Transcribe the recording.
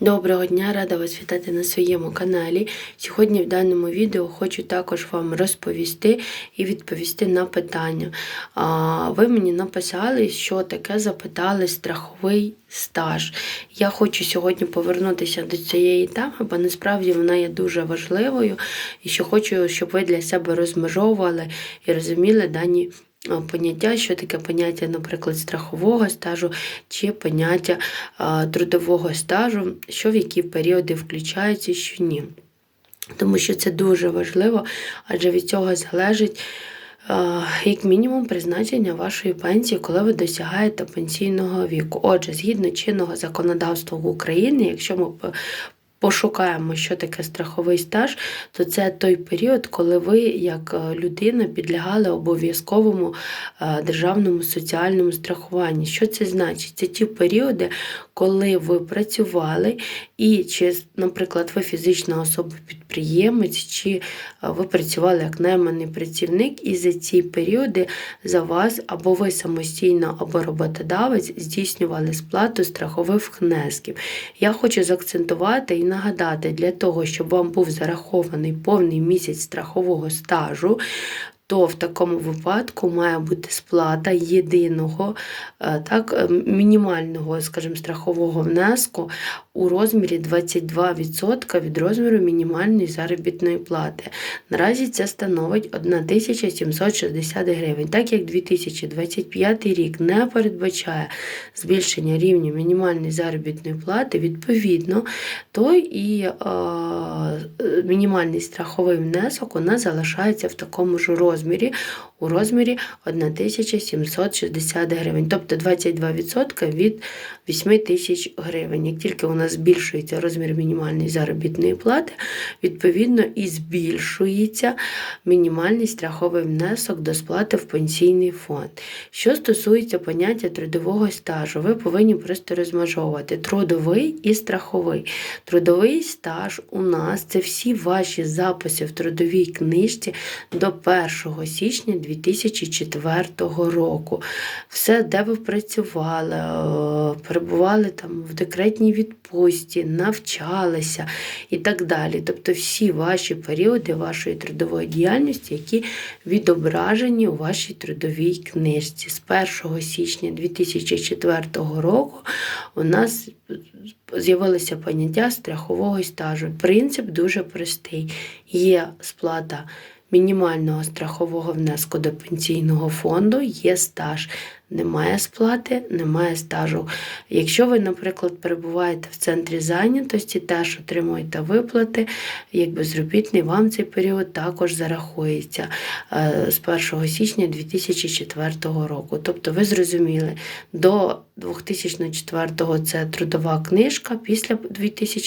Доброго дня, рада вас вітати на своєму каналі. Сьогодні в даному відео хочу також вам розповісти і відповісти на питання. Ви мені написали, що таке запитали страховий стаж. Я хочу сьогодні повернутися до цієї теми, бо насправді вона є дуже важливою і що хочу, щоб ви для себе розмежовували і розуміли дані поняття, що таке поняття, наприклад, страхового стажу чи поняття трудового стажу, що в які періоди включаються, що ні. Тому що це дуже важливо, адже від цього залежить. Як мінімум призначення вашої пенсії, коли ви досягаєте пенсійного віку. Отже, згідно чинного законодавства в Україні, якщо ми пошукаємо, що таке страховий стаж, то це той період, коли ви, як е, людина, підлягали обов'язковому е, державному соціальному страхуванню. Що це значить? Це ті періоди, коли ви працювали, і чи, наприклад, ви фізична особа-підприємець, чи е, ви працювали як найманий працівник, і за ці періоди за вас або ви самостійно, або роботодавець здійснювали сплату страхових внесків. Я хочу заакцентувати і нагадати для того, щоб вам був зарахований повний місяць страхового стажу. То в такому випадку має бути сплата єдиного е, так, е, мінімального, скажімо, страхового внеску у розмірі 22% від розміру мінімальної заробітної плати. Наразі це становить 1760 гривень. Так як 2025 рік не передбачає збільшення рівня мінімальної заробітної плати, відповідно, то і е, мінімальний страховий внесок у нас залишається в такому ж розмірі, розмірі у розмірі 1760 гривень, тобто 22% від 8 тисяч гривень. Як тільки у нас збільшується розмір мінімальної заробітної плати, відповідно і збільшується мінімальний страховий внесок до сплати в пенсійний фонд. Що стосується поняття трудового стажу, ви повинні просто розмежовувати трудовий і страховий. Трудовий стаж у нас це всі ваші записи в трудовій книжці до 1 січня 2004 року. Все, де ви працювали, е, перебували там в декретній відпустці, навчалися і так далі. Тобто всі ваші періоди вашої трудової діяльності, які відображені у вашій трудовій книжці. З 1 січня 2004 року у нас з'явилося поняття страхового стажу. Принцип дуже простий. Є сплата мінімального страхового внеску до пенсійного фонду, є стаж. Немає сплати, немає стажу. Якщо ви, наприклад, перебуваєте в центрі зайнятості, теж отримуєте виплати, як безробітний, вам цей період також зарахується е, з 1 січня 2004 року. Тобто, ви зрозуміли, до 2004 це трудова книжка, після 2004